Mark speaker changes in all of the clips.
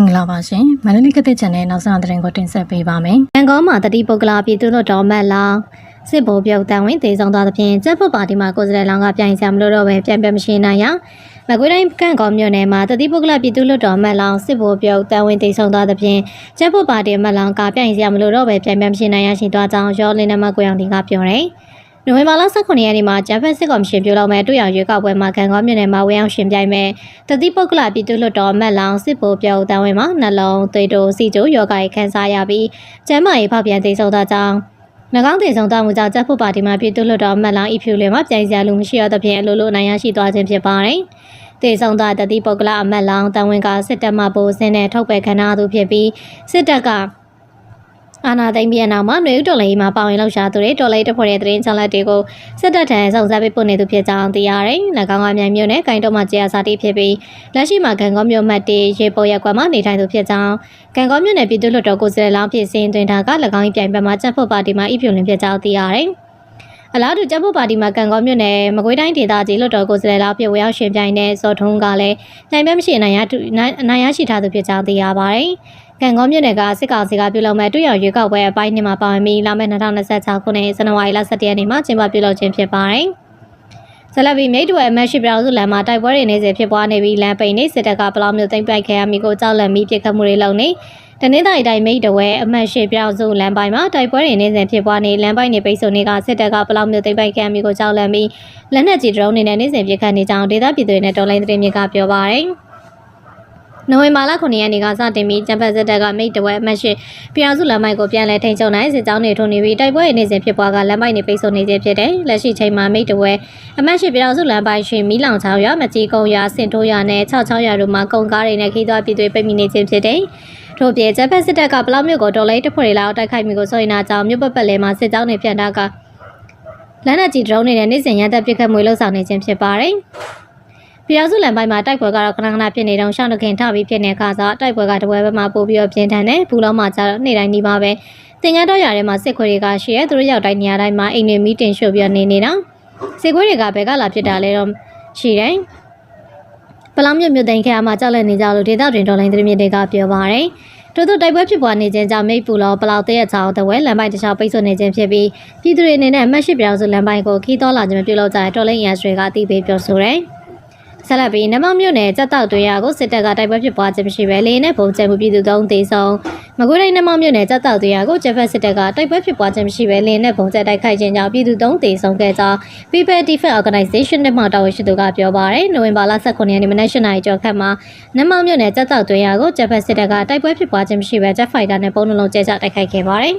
Speaker 1: င်္ဂလာပါရှင်မန္တလေးကတဲ့ channel နောက်ဆုံးသတင်းကိုတင်ဆက်ပေးပါမယ်။
Speaker 2: ရန်ကုန်မှာတတိပုဂ္ဂလာပြည်သူ့လွှတ်တော်မတ်လောင်စစ်ဘိုလ်ပြုတ်တန်ဝင်တေဆောင်သွားသဖြင့်ကျပ်ဖို့ပါတီမှာကိုယ်စားလှယ်လောင်ကပြိုင်ဆရာမလို့တော့ပဲပြန်ပြမရှိနိုင်ရ။မကွေးတိုင်းကန့်ကော်မြို့နယ်မှာတတိပုဂ္ဂလာပြည်သူ့လွှတ်တော်မတ်လောင်စစ်ဘိုလ်ပြုတ်တန်ဝင်တေဆောင်သွားသဖြင့်ကျပ်ဖို့ပါတီမတ်လောင်ကပြိုင်ဆရာမလို့တော့ပဲပြန်ပြမရှိနိုင်ရရှိသွားကြောင်းရောလင်းနမကိုရောင်တင်ကပြောတယ်။ နိုဝင်ဘာလ18ရက်နေ့မှာဂျပန်စစ်ကော်မရှင်ပြုလုပ်မဲ့တွေ့ရရွေးကောက်ပွဲမှာကံကောမြို့နယ်မှာဝင်ရောက်ရှင်ပြိုင်မဲ့တတိပုဂ္ဂလပြည်သူ့လွှတ်တော်မတ်လောင်စစ်ဘိုလ်ပြုတ်တန်ဝင်မှာနှလုံးသွေးတိုးစီကျိုးယောဂါရေးခန်းစားရပြီးကျမ်းမာရေးဖောက်ပြန်သိဆုံးသောကြောင့်၎င်းတည်ဆုံးသွားမှုကြောင့်တပ်ဖို့ပါတီမှပြည်သူ့လွှတ်တော်မတ်လောင်ဤဖြူလင်မှာပြိုင်စရာလူမရှိရသဖြင့်အလိုလိုအနိုင်ရရှိသွားခြင်းဖြစ်ပါတယ်။တည်ဆုံးသွားတတိပုဂ္ဂလအမတ်လောင်တန်ဝင်ကစစ်တပ်မှပိုစင်းနဲ့ထုတ်ပယ်ခံရသူဖြစ်ပြီးစစ်တပ်က အာနာသိမ့်ပြန်နောက်မှာຫນွေဦးတော်လေးမှာပါဝင်လှုပ်ရှားသူတွေတော်လေးတဖွဲ့တဲ့သတင်းချက်လက်တွေကိုစစ်တပ်ထံစုံစမ်းပေးပို့နေသူဖြစ်ကြောင်းသိရတယ်။၎င်းကမြန်မြို့နယ်ကိုင်းတော်မှာကြာစာတိဖြစ်ပြီးလက်ရှိမှာကံကောမြို့မှတ်တေရေပေါ်ရက်ကွက်မှာနေထိုင်သူဖြစ်ကြောင်းကံကောမြို့နယ်ပြည်သူ့လွှတ်တော်ကိုယ်စားလှယ်လောင်းဖြစ်စဉ်တွင်ဒါက၎င်း၏ပြိုင်ဘက်မှာချက်ဖို့ပါတီမှာဤဖြူလင်ဖြစ်ကြောင်းသိရတယ်။အလားတူတပ်ဖို့ပါတီမှာကံကောမြို့နယ်မကွေးတိုင်းဒေသကြီးလွှတ်တော်ကိုယ်စားလှယ်လောင်းဖြစ်ဝရောက်ရှင်ပြိုင်တဲ့စောထုံးကလည်းနိုင်ပဲမရှိနိုင်ရတူနိုင်ရရှိထားသူဖြစ်ကြောင်းသိရပါတယ်။ ကံကောမြို့နယ်ကစစ်ကောင်စီကပြုလုပ်မဲ့တွေ့ရရွေးကောက်ပွဲအပိုင်းနှစ်မှာပါဝင်ပြီးလာမယ့်2026ခုနှစ်ဇန်နဝါရီလ17ရက်နေ့မှာကျင်းပပြုလုပ်ခြင်းဖြစ်ပါတယ်။ဆလဘီမိတ်တွေအမတ်ရှိပြောင်စုလမ်းမှာတိုက်ပွဲတွေနေစေဖြစ်ပွားနေပြီးလမ်းပိန်နေစစ်တပ်ကပလောင်မျိုးသိမ့်ပိုက်ခဲရမိကိုကြောက်လန့်ပြီးပြစ်ခတ်မှုတွေလုပ်နေတနင်္သာရီတိုင်းမိတ်တဝဲအမတ်ရှိပြောင်စုလမ်းပိုင်းမှာတိုက်ပွဲတွေနေစေဖြစ်ပွားနေလမ်းပိုင်းနေပိတ်ဆို့နေကစစ်တပ်ကပလောင်မျိုးသိမ့်ပိုက်ခဲရမိကိုကြောက်လန့်ပြီးလက်နက်ကြီးဒရုန်းတွေနဲ့နေစေပြစ်ခတ်နေကြောင်းဒေသပြည်သူတွေနဲ့တော်လိုင်းသတင်းမြစ်ကပြောပါရယ်။ နိုဝင်ဘာလ9ရက်နေ့ကစတင်ပြီးကျန်းဖက်စစ်တပ်ကမိတ်တဝဲအမတ်ရှိပြည်အောင်စုလမ်းမိုက်ကိုပြန်လည်ထိန်းချုပ်နိုင်စစ်ကြောင်းတွေထုံနေပြီးတိုက်ပွဲနေစဉ်ဖြစ်ပွားကလမ်းမိုက်နေပိတ်ဆို့နေခြင်းဖြစ်တယ်။လက်ရှိချိန်မှာမိတ်တဝဲအမတ်ရှိပြည်အောင်စုလမ်းပိုင်းရှိမီးလောင်ချောင်းရွာမကြီးကုန်းရွာစင်ထိုးရွာနဲ့66ရွာတို့မှာကုန်ကားတွေနဲ့ခီးသွွားပြည်တွေပိတ်မိနေခြင်းဖြစ်တယ်။ထို့ပြင်ကျန်းဖက်စစ်တပ်ကပလောက်မြို့ကိုတော်လေးတစ်ဖွဲ့လောက်တိုက်ခိုက်မိကိုဆိုရင်နာကြောင့်မြို့ပတ်ပတ်လဲမှာစစ်ကြောင်းတွေပြန်တာကလမ်းနက်ကြီးဒရုန်းတွေနဲ့နေစဉ်ရန်တပ်ပစ်ခတ်မွေလှုပ်ဆောင်နေခြင်းဖြစ်ပါတယ်။ ပြည်တော်စုလန်ပိုင်းမှာတိုက်ပွဲကတော့ခဏခဏဖြစ်နေတော့ရှောင်းတခင်ထပြီးဖြစ်နေခါစားတိုက်ပွဲကတပွဲဘက်မှာပို့ပြီးတော့ပြင်းထန်တယ်ဘူးလုံးမှာကျတော့နေ့တိုင်းဒီပါပဲတင်ငန်းတော့ရထဲမှာစစ်ခွေတွေကရှိရဲသူတို့ရောက်တိုင်းနေရာတိုင်းမှာအိမ်တွေမီးတင်ရှို့ပြီးနေနေတာစစ်ခွေတွေကဘယ်ကလာဖြစ်တာလဲတော့ရှိတယ်ပလောင်မြို့မြို့သိမ်းခဲမှာကြောက်လန့်နေကြလို့ဒေသတွင်တော်လိုင်းသတင်းမြစ်တွေကပြောပါတယ်တို့တို့တိုက်ပွဲဖြစ်ပွားနေခြင်းကြောင့်မိတ်ပူလောပလောက်တဲ့ချောင်းတဝဲလမ်းပိုင်းတစ်ချောင်းပိတ်ဆို့နေခြင်းဖြစ်ပြီးပြည်သူတွေအနေနဲ့အမှတ်ရှိပြောင်းစုလမ်းပိုင်းကိုခီးတော်လာခြင်းပြုလုပ်ကြတဲ့တော်လိုင်းရန်စတွေကအသိပေးပြောဆိုတယ် ဆက်လက်ပြီးနမောင်မြို့နယ်စက်တောက်တွင်ရကိုစစ်တပ်ကတိုက်ပွဲဖြစ်ပွားခြင်းမရှိဘဲလေနဲ့ပုံကျဲမှုပြည်သူသုံးသေးဆုံးမကွေးတိုင်းနမောင်မြို့နယ်စက်တောက်တွင်ရကိုဂျက်ဖက်စစ်တပ်ကတိုက်ပွဲဖြစ်ပွားခြင်းမရှိဘဲလေနဲ့ပုံကျဲတိုက်ခိုက်ခြင်းကြောင့်ပြည်သူသုံးသေးဆုံးခဲ့ကြောင်း People Defense Organization နဲ့မှတာဝန်ရှိသူကပြောပါရယ်နိုဝင်ဘာလ18ရက်နေ့မနက်၈နာရီကျော်ခန့်မှာနမောင်မြို့နယ်စက်တောက်တွင်ရကိုဂျက်ဖက်စစ်တပ်ကတိုက်ပွဲဖြစ်ပွားခြင်းမရှိဘဲဂျက်ဖိုက်တာနဲ့ပုံနှလုံးကျဲချတိုက်ခိုက်ခဲ့ပါတယ်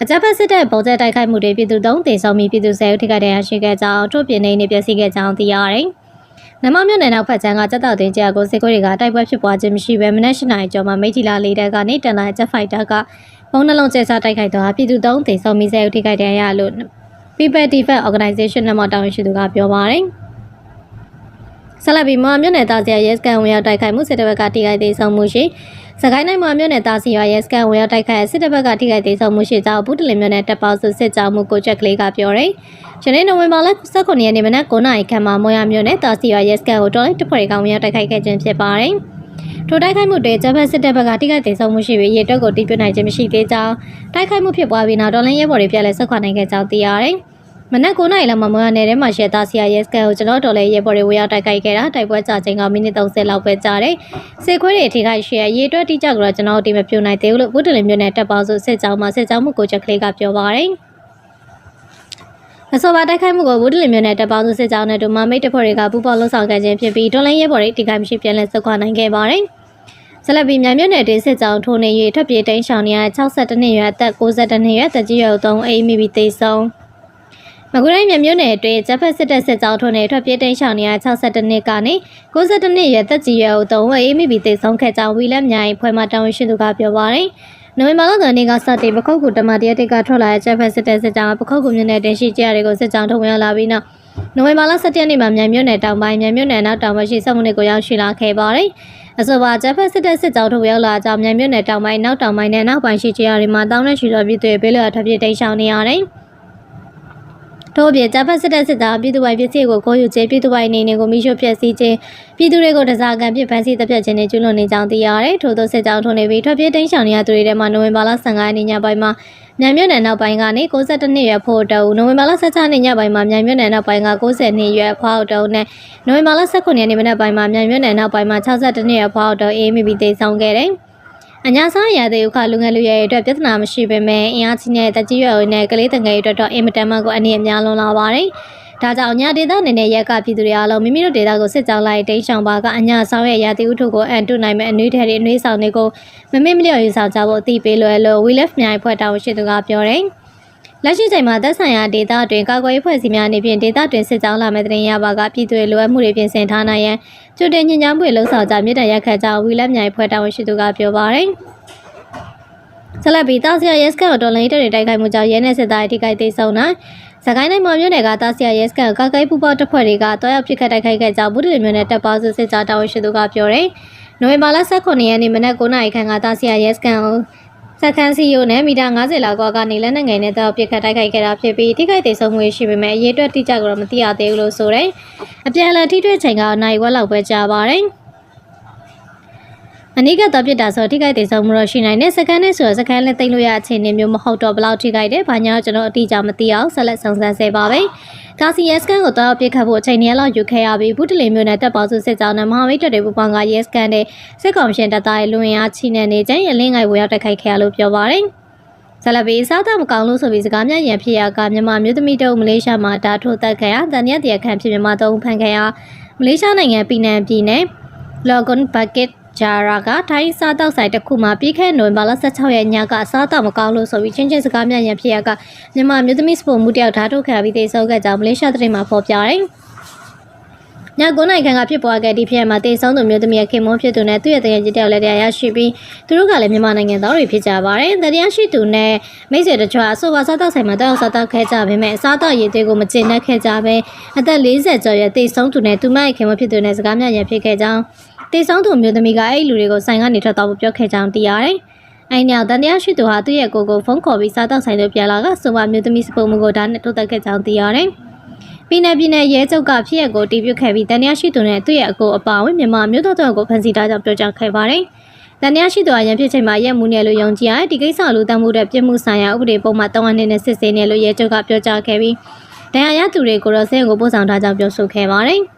Speaker 2: အကြမ်းဖက်စစ်တပ်ပုံကျဲတိုက်ခိုက်မှုတွေပြည်သူသုံးတေဆုံးပြီးပြည်သူဆယ်ဦးထိခိုက်ဒဏ်ရာရှိခဲ့ကြောင်းထုတ်ပြနေနေပျက်စီးခဲ့ကြောင်းသိရတယ်။ နမမြို့နယ်နောက်ဖက်ချမ်းကစက်တောက်တင်ကျကိုစစ်ကိုတွေကတိုက်ပွဲဖြစ်ပွားခြင်းမရှိဘဲမနက်၈နာရီကျော်မှာမိထီလာလေးတပ်ကနေတန်လာဂျက်ဖိုက်တာကဘုံနှလုံးကျဲချတိုက်ခိုက်သွားပြည်သူသုံးတေဆုံးပြီးဆယ်ဦးထိခိုက်ဒဏ်ရာရလို့ People Defense Organization နဲ့မှတာဝန်ရှိသူကပြောပါတယ်။ ဆလဘီမော်မြို့နယ်သားစီရဲစကန်ဝင်ရောက်တိုက်ခိုက်မှုစစ်တပ်ဘက်ကထိခိုက်သေးဆုံးမှုရှိစကိုင်းတိုင်းမှာမြို့နယ်သားစီရဲစကန်ဝင်ရောက်တိုက်ခိုက်စစ်တပ်ဘက်ကထိခိုက်သေးဆုံးမှုရှိကြောင်းဘူးတလင်မြို့နယ်တပ်ပေါင်းစုစစ်ကြောင်းမှုကိုချက်ကလေးကပြောတယ်။ယနေ့နိုဝင်ဘာလ19ရက်နေ့မနက်9:00နာရီခန့်မှာမော်ရမြို့နယ်သားစီရဲစကန်ကိုတော်လိုက်တပ်ဖွဲ့ကောင်ဝင်ရောက်တိုက်ခိုက်ခဲ့ခြင်းဖြစ်ပါတယ်။ထိုတိုက်ခိုက်မှုတွေဂျပန်စစ်တပ်ဘက်ကထိခိုက်သေးဆုံးမှုရှိပြီးရေတွက်ကိုတိပြနိုင်ခြင်းမရှိသေးကြောင်းတိုက်ခိုက်မှုဖြစ်ပွားပြီးနောက်တော်လိုင်းရဲဘော်တွေပြန်လည်ဆက်ခွာနိုင်ခဲ့ကြောင်းသိရတယ်။ မနက်9နာရီလောက်မှာမွေးနယ်ထဲမှာရှယ်သားဆီယာရဲစကန်ကိုကျွန်တော်တော်လည်းရဲဘော်တွေဝေရောက်တိုက်ခိုက်ခဲ့တာတိုက်ပွဲကြာချိန်ကမိနစ်30လောက်ပဲကြာတယ်။စစ်ခွေးတွေအထိခိုက်ရှယ်ရေတွက်တိကျကတော့ကျွန်တော်ဒီမပြိုနိုင်သေးဘူးလို့ဘုဒ္ဓလင်မြို့နယ်တပ်ပေါင်းစုစစ်ကြောင်းမှာစစ်ကြောင်းမှုကိုချက်ကလေးကပြောပါတယ်။အဆိုပါတိုက်ခိုက်မှုကိုဘူးတလင်မြို့နယ်တပ်ပေါင်းစုစစ်ကြောင်းနဲ့ဒူမမိတ်တပ်ဖွဲ့တွေကပူးပေါင်းလှုပ်ဆောင်ခဲ့ခြင်းဖြစ်ပြီးတော်လိုင်းရဲဘော်တွေတိခိုက်မရှိပြန်လည်ဆုတ်ခွာနိုင်ခဲ့ပါတယ်။ဆလဘီမြန်မြို့နယ်ဒေစစ်ကြောင်းထိုးနေ၍ထွက်ပြေးတိမ်းရှောင်နေရ62နှစ်ရွယ်အသက်62နှစ်ရွယ်တကြီးရွယ်3အိမ်မိပြီးသေဆုံး မကွေးတိုင်းမြို့မြို့နယ်အတွင်းဂျပန်စစ်တပ်စစ်ကြောင်းထုံးနေထွက်ပြေးတိမ်းရှောင်နေရ62နှစ်ကနေ62နှစ်ရွယ်သက်ကြီးရွယ်ဦးသုံးဝအေးမိပြီးတိတ်ဆုံးခဲ့ကြောင်းဝီလက်မြိုင်ဖွဲ့မှတာဝန်ရှိသူကပြောပါရယ်နိုဝင်ဘာလကနေကစတင်ပခုတ်ကူတမတရတိတ်ကထွက်လာတဲ့ဂျပန်စစ်တပ်စစ်ကြောင်းပခုတ်ကူမြို့နယ်တင်ရှိကြရတွေကိုစစ်ကြောင်းထုံဝင်လာပြီးနောက်နိုဝင်ဘာလ17ရက်နေ့မှာမြန်မြို့နယ်တောင်ပိုင်းမြန်မြို့နယ်နောက်တောင်ပိုင်းရှိစက်မှုတွေကိုရောက်ရှိလာခဲ့ပါတယ်အဆိုပါဂျပန်စစ်တပ်စစ်ကြောင်းထုံရောက်လာကြောင်းမြန်မြို့နယ်တောင်ပိုင်းနောက်တောင်ပိုင်းနဲ့နောက်ပိုင်းရှိကြရတွေမှာတောင်းတဲ့ရှိတော်ပြည်တွေဘေးလွတ်ထွက်ပြေးတိမ်းရှောင်နေရတယ် ထို့အပြင်ဂျပန်စစ်တပ်စစ်သားပြည်သူပိုင်ပစ္စည်းကိုခိုးယူခြင်းပြည်သူပိုင်နေနေကိုမိရှို့ဖျက်ဆီးခြင်းပြည်သူတွေကိုတစားကံပြစ်ဖမ်းဆီးတပ်ဖြတ်ခြင်းနဲ့ကျူးလွန်နေကြောင်းသိရတယ်ထို့သောစစ်ကြောင်းထုံနေပြီးထွက်ပြေးတိမ်းရှောင်နေရသူတွေထဲမှာနိုဝင်ဘာလ15ရက်နေ့ညပိုင်းမှာမြန်မြို့နယ်နောက်ပိုင်းကနေ62နှစ်ရွယ်ဖို့တုံနိုဝင်ဘာလ16ရက်နေ့ညပိုင်းမှာမြန်မြို့နယ်နောက်ပိုင်းက90နှစ်ရွယ်ဖွားတုံနဲ့နိုဝင်ဘာလ19ရက်နေ့မနက်ပိုင်းမှာမြန်မြို့နယ်နောက်ပိုင်းမှာ62နှစ်ရွယ်ဖွားတုံအေးမိပြီးတိတ်ဆောင်ခဲ့တယ် အညာစားရတဲ့ဥခလူငယ်လူရဲ့အတွက်ပြဿနာမရှိပေမဲ့အင်အားကြီးတဲ့တကြီးရွယ်နဲ့ကလေးတငယ်တွေအတွက်တော့အင်မတန်မှကိုအနေအများလွန်လာပါတယ်။ဒါကြောင့်ညာဒေသအနေနဲ့ရက်ကပြည်သူတွေအားလုံးမိမိတို့ဒေသကိုစစ်ကြောင်းလိုက်တိမ်းရှောင်ပါကအညာဆောင်ရဲ့ရာသီဥတုကိုအန်တုနိုင်မဲ့အနွေးထည်တွေအနွေးဆောင်တွေကိုမမေ့မလျော့ယူဆောင်ကြဖို့အသိပေးလွယ်လို့ We Left မြိုင်ဖွဲ့တာဝန်ရှိသူကပြောတယ်။လက်ရှိချိန်မှာသက်ဆိုင်ရာဒေသတွင်ကာကွယ်ရေးဖွဲ့စည်းများအနေဖြင့်ဒေသတွင်စစ်ကြောင်းလာမဲ့တဲ့ရပါကပြည်သူတွေလိုအပ်မှုတွေပြင်ဆင်ထားနိုင်ရန် ကျွတ်တင်ညဉ့်ညမ်းမှုတွေလှုံ့ဆော်ကြမြေတံရက်ခတ်ကြ We Left မြိုင်ဖွဲ့တာဝန်ရှိသူကပြောပါတယ်။ဆက်လက်ပြီးတာဆီယာရဲစကန်ကိုတော်လိုင်းတက်တွေတိုက်ခိုက်မှုကြောင့်ရဲနဲ့စစ်သားတွေထိခိုက်သေးဆုံးနိုင်စကိုင်းတိုင်းမှာမြို့နယ်ကတာဆီယာရဲစကန်ကိုကာကိုက်ပူပေါတပ်ဖွဲ့တွေကတောရောက်ပစ်ခတ်တိုက်ခိုက်ခဲ့ကြောင်းဗုဒ္ဓမြို့နယ်တပ်ပေါင်းစုစစ်ကြောတာဝန်ရှိသူကပြောတယ်။နိုဝင်ဘာလ18ရက်နေ့မနက်9:00နာရီခန့်ကတာဆီယာရဲစကန်ကို စခန်းစီယိုနဲ့မီတာ90လောက်ကွာကနေလက်နက်ငယ်နဲ့တောက်ပစ်ခတ်တိုက်ခိုက်ခဲ့တာဖြစ်ပြီးထိခိုက်သေးဆုံးမှုရှိပေမဲ့အရေးအတွက်တိကျကတော့မသိရသေးဘူးလို့ဆိုတယ်။အပြန်အလှန်ထိတွေ့ချိန်ကနိုင်ဝက်လောက်ပဲကြာပါတယ်။အနိကတော့ပြစ်တာဆိုထိခိုက်သေးဆုံးမှုတော့ရှိနိုင်တယ်စကန်နဲ့ဆိုတော့စကန်လည်းတိတ်လို့ရအခြေအနေမျိုးမဟုတ်တော့ဘယ်လောက်ထိခိုက်တယ်ဘာညာကျွန်တော်အတိအကျမသိအောင်ဆက်လက်စုံစမ်းစေပါပဲ ဒါစီယက်စကန်ကိုတော့ပြစ်ခတ်ဖို့အချိန်နည်းလောက်ယူခဲ့ရပြီးဘူးတလီမျိုးနဲ့တပ်ပေါင်းစုစစ်ကြောင်းနဲ့မဟာမိတ်တပ်တွေပူးပေါင်းကယက်စကန်နဲ့စစ်ကောင်ရှင်တပ်သားရဲ့လူဝင်အားချိနဲ့နေကြရလင်းငိုင်ဝေရောက်တိုက်ခိုက်ခဲ့ရလို့ပြောပါတယ်ဆလဘီစားတော့မကောင်းလို့ဆိုပြီးစကားများရန်ဖြစ်ရကမြန်မာမျိုးသမီးတို့မလေးရှားမှာတာထိုးတက်ခဲ့ရတန်ရက်တရခန့်ဖြစ်မြန်မာတုံးဖန်ခဲ့ရမလေးရှားနိုင်ငံပီနန်ပြည်နယ် Logon Bucket ဂျာရာကထိုင်းစားတောက်ဆိုင်တစ်ခုမှာပြီးခဲ့နိုဝင်ဘာလ16ရက်ညကစားတော့မကောင်းလို့ဆိုပြီးချင်းချင်းစကားများရန်ဖြစ်ရကမြန်မာမျိုးသမီးစပိုမှုတယောက်ဓာတ်ထုတ်ခံပြီးတေဆုံးခဲ့ကြောင်းမလေးရှားသတင်းမှာဖော်ပြတယ်။ည9နိုင်ခန့်ကဖြစ်ပွားခဲ့ဒီဖြစ်ရမှာတေဆုံးသူမျိုးသမီးရဲ့ခင်မွန်းဖြစ်သူနဲ့သူ့ရဲ့တရကြီးတယောက်လည်းတရားရရှိပြီးသူတို့ကလည်းမြန်မာနိုင်ငံသားတွေဖြစ်ကြပါတယ်။တရားရှိသူနဲ့မိတ်ဆွေတို့ကအဆိုပါစားတောက်ဆိုင်မှာတောက်စားတောက်ခဲ့ကြပေမဲ့အစားတောက်ရည်တွေကိုမကျင်တတ်ခဲ့ကြပဲအသက်40ကျော်ရဲ့တေဆုံးသူနဲ့သူမရဲ့ခင်မွန်းဖြစ်သူနဲ့စကားများရန်ဖြစ်ခဲ့ကြောင်း တေဆောင်သူမျိုးသမီးကအဲ့လူတွေကိုဆိုင်ကနေထွက်သွားဖို့ပြောခဲ့ကြောင်းသိရတယ်။အဲ့နောက်တန်တရားရှိသူဟာသူ့ရဲ့ကိုကိုဖုန်းခေါ်ပြီးစားတော့ဆိုင်တို့ပြန်လာကဆိုပါမျိုးသမီးစပုံမှုကိုဒါနဲ့ထုတ်သက်ခဲ့ကြောင်းသိရတယ်။ပြည်내ပြည်내ရဲချုပ်ကဖြစ်ရက်ကိုတီးပြခဲ့ပြီးတန်တရားရှိသူနဲ့သူ့ရဲ့အကိုအပါဝင်မြန်မာမျိုးတော်တော်ကိုဖန်ဆီးထားကြောင်းပြောကြားခဲ့ပါတယ်။တန်တရားရှိသူအရန်ဖြစ်ချိန်မှာရက်မှုနဲ့လို့ယုံကြည်ရဒီကိစ္စလူတမ်းမှုတဲ့ပြစ်မှုဆိုင်ရာဥပဒေပုံမှန်3နှစ်နဲ့စစ်ဆေးနေလို့ရဲချုပ်ကပြောကြားခဲ့ပြီးတရားရသူတွေကိုတော့ဆင်းကိုပို့ဆောင်ထားကြောင်းပြောဆိုခဲ့ပါတယ်။